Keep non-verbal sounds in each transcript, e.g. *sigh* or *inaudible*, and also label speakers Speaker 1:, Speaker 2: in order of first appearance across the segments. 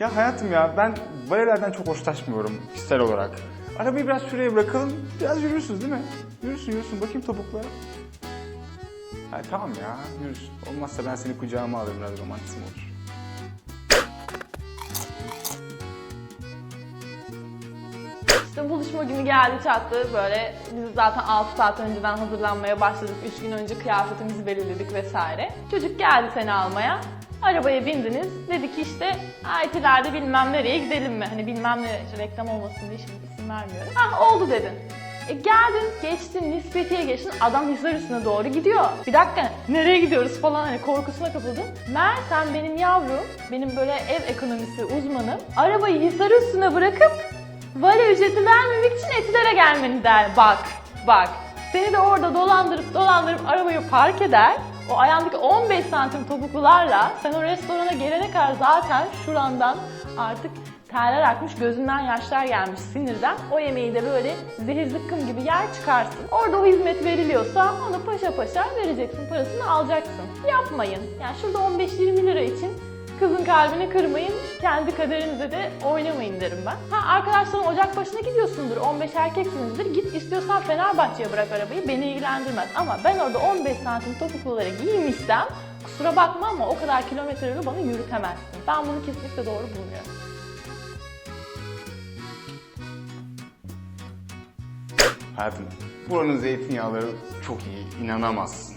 Speaker 1: Ya hayatım ya ben valelerden çok hoşlaşmıyorum kişisel olarak. Arabayı biraz şuraya bırakalım. Biraz yürürsünüz değil mi? Yürürsün yürürsün. Bakayım topuklara. Ha, tamam ya yürürsün. Olmazsa ben seni kucağıma alırım biraz romantizm olur.
Speaker 2: İşte buluşma günü geldi çattı böyle biz zaten 6 saat önceden hazırlanmaya başladık. 3 gün önce kıyafetimizi belirledik vesaire. Çocuk geldi seni almaya. Arabaya bindiniz. Dedi ki işte IT'lerde bilmem nereye gidelim mi? Hani bilmem ne reklam olmasın diye şimdi isim vermiyorum. Ah oldu dedin. E geldin, geçtin, nispetiye geçtin. Adam Hisar üstüne doğru gidiyor. Bir dakika, nereye gidiyoruz falan hani korkusuna kapıldın. Mer sen benim yavrum, benim böyle ev ekonomisi uzmanım. Arabayı Hisar üstüne bırakıp Vale ücreti vermemek için etilere gelmeni der. Bak, bak. Seni de orada dolandırıp dolandırıp arabayı park eder. O ayağındaki 15 santim topuklularla sen o restorana gelene kadar zaten şurandan artık terler akmış, gözünden yaşlar gelmiş sinirden. O yemeği de böyle zehir zıkkım gibi yer çıkarsın. Orada o hizmet veriliyorsa onu paşa paşa vereceksin, parasını alacaksın. Yapmayın. Yani şurada 15-20 lira kalbini kırmayın, kendi kaderinize de oynamayın derim ben. Ha arkadaşların ocak başına gidiyorsundur, 15 erkeksinizdir. Git istiyorsan Fenerbahçe'ye bırak arabayı, beni ilgilendirmez. Ama ben orada 15 santim topukluları giymişsem, kusura bakma ama o kadar kilometre yolu bana yürütemezsin. Ben bunu kesinlikle doğru bulmuyorum.
Speaker 1: Hayatım buranın zeytinyağları çok iyi. inanamazsın.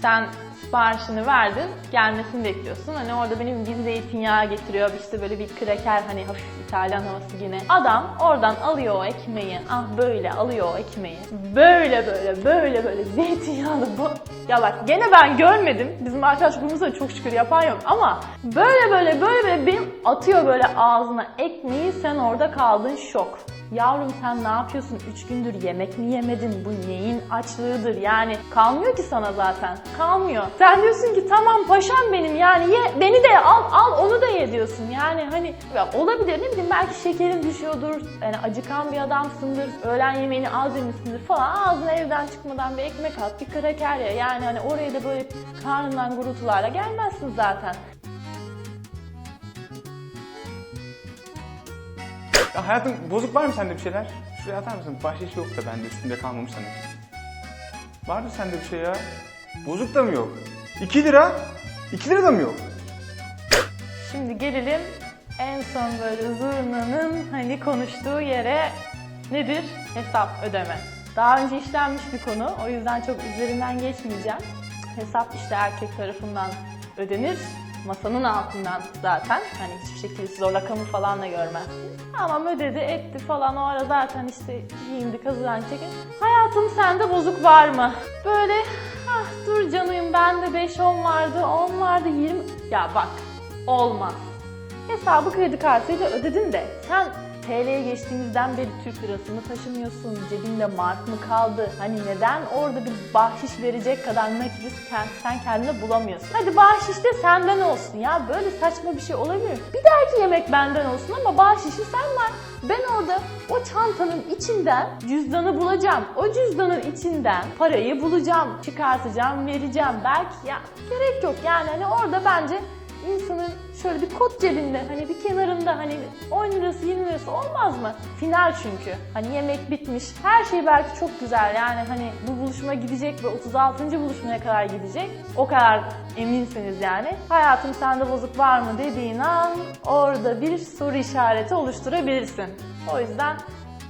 Speaker 2: 三 *laughs* siparişini verdin, gelmesini bekliyorsun. Hani orada benim bir zeytinyağı getiriyor, işte böyle bir kraker hani hafif İtalyan havası yine. Adam oradan alıyor o ekmeği, ah böyle alıyor o ekmeği. Böyle böyle böyle böyle zeytinyağlı bu. Ya bak gene ben görmedim. Bizim arkadaş grubumuzda çok şükür yapan yok ama böyle böyle böyle böyle benim atıyor böyle ağzına ekmeği sen orada kaldın şok. Yavrum sen ne yapıyorsun? Üç gündür yemek mi yemedin? Bu neyin açlığıdır? Yani kalmıyor ki sana zaten. Kalmıyor. Sen diyorsun ki tamam paşam benim yani ye, beni de al al onu da ye diyorsun. Yani hani ya olabilir ne bileyim belki şekerin düşüyordur. Yani acıkan bir adamsındır. Öğlen yemeğini az yemişsindir falan. Ağzına evden çıkmadan bir ekmek at, bir kraker ye. Yani hani oraya da böyle karnından gurultularla gelmezsin zaten.
Speaker 1: Ya hayatım bozuk var mı sende bir şeyler? Şuraya atar mısın? Bahşiş yok da bende üstünde kalmamış sanki. Var mı sende bir şey ya? Bozuk da mı yok? 2 lira? 2 lira da mı yok?
Speaker 2: Şimdi gelelim en son böyle zurnanın hani konuştuğu yere nedir? Hesap ödeme. Daha önce işlenmiş bir konu o yüzden çok üzerinden geçmeyeceğim. Hesap işte erkek tarafından ödenir. Masanın altından zaten hani hiçbir şekilde siz o rakamı falan da görmezsiniz. Ama ödedi etti falan o ara zaten işte giyindi kazıdan çekin. Hayatım sende bozuk var mı? Böyle dur canım bende 5-10 vardı 10 vardı 20. Ya bak olmaz. Hesabı kredi kartıyla ödedin de sen TL'ye geçtiğimizden beri Türk lirasını taşımıyorsun. Cebinde mark mı kaldı? Hani neden orada bir bahşiş verecek kadar nakiti sen, kendine bulamıyorsun? Hadi bahşiş de senden olsun ya. Böyle saçma bir şey olabilir? Bir dahaki yemek benden olsun ama bahşişi sen ver. Ben orada o çantanın içinden cüzdanı bulacağım. O cüzdanın içinden parayı bulacağım. Çıkartacağım, vereceğim. Belki ya gerek yok yani hani orada bence insanın şöyle bir kot cebinde hani bir kenarında hani 10 lirası 20 lirası olmaz mı? Final çünkü. Hani yemek bitmiş. Her şey belki çok güzel yani hani bu buluşma gidecek ve 36. buluşmaya kadar gidecek. O kadar eminsiniz yani. Hayatım sende bozuk var mı dediğin an orada bir soru işareti oluşturabilirsin. O yüzden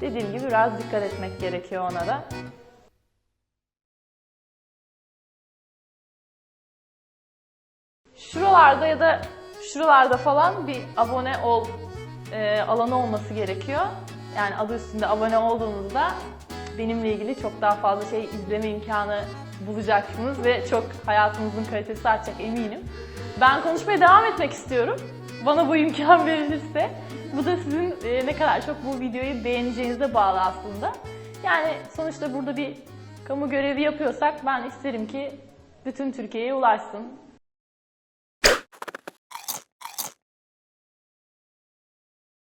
Speaker 2: dediğim gibi biraz dikkat etmek gerekiyor ona da. Şuralarda ya da şuralarda falan bir abone ol e, alanı olması gerekiyor. Yani adı üstünde abone olduğunuzda benimle ilgili çok daha fazla şey izleme imkanı bulacaksınız ve çok hayatınızın kalitesi artacak eminim. Ben konuşmaya devam etmek istiyorum. Bana bu imkan *laughs* verilirse. Bu da sizin e, ne kadar çok bu videoyu beğeneceğinize bağlı aslında. Yani sonuçta burada bir kamu görevi yapıyorsak ben isterim ki bütün Türkiye'ye ulaşsın.